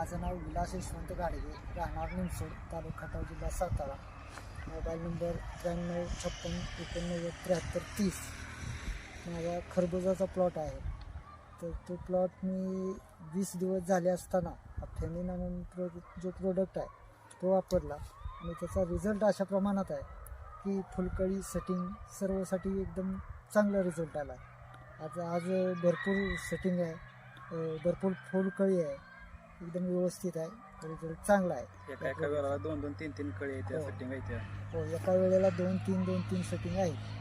माझं नाव विलास यशवंत गाडगे राहणार निमसोड तालुका खटाव जिल्हा सातारा. मोबाईल नंबर त्र्याण्णव छप्पन एकोणनव्वद त्र्याहत्तर तीस. माझा खरबुजाचा प्लॉट आहे. तर तो प्लॉट मी वीस दिवस झाले असताना फेमी म्हणून प्रो जो प्रोडक्ट आहे तो वापरला. आणि त्याचा रिझल्ट अशा प्रमाणात आहे की फुलकळी सेटिंग सर्वसाठी एकदम चांगला रिझल्ट आला. आता आज भरपूर सेटिंग आहे. भरपूर फुलकळी आहे. एकदम व्यवस्थित आहे. रिझल्ट चांगला आहे. एका एका वेळेला दोन दोन तीन तीन कळी येते हो. सेटिंग येते हो एका वेळेला दोन तीन दोन तीन सेटिंग आहे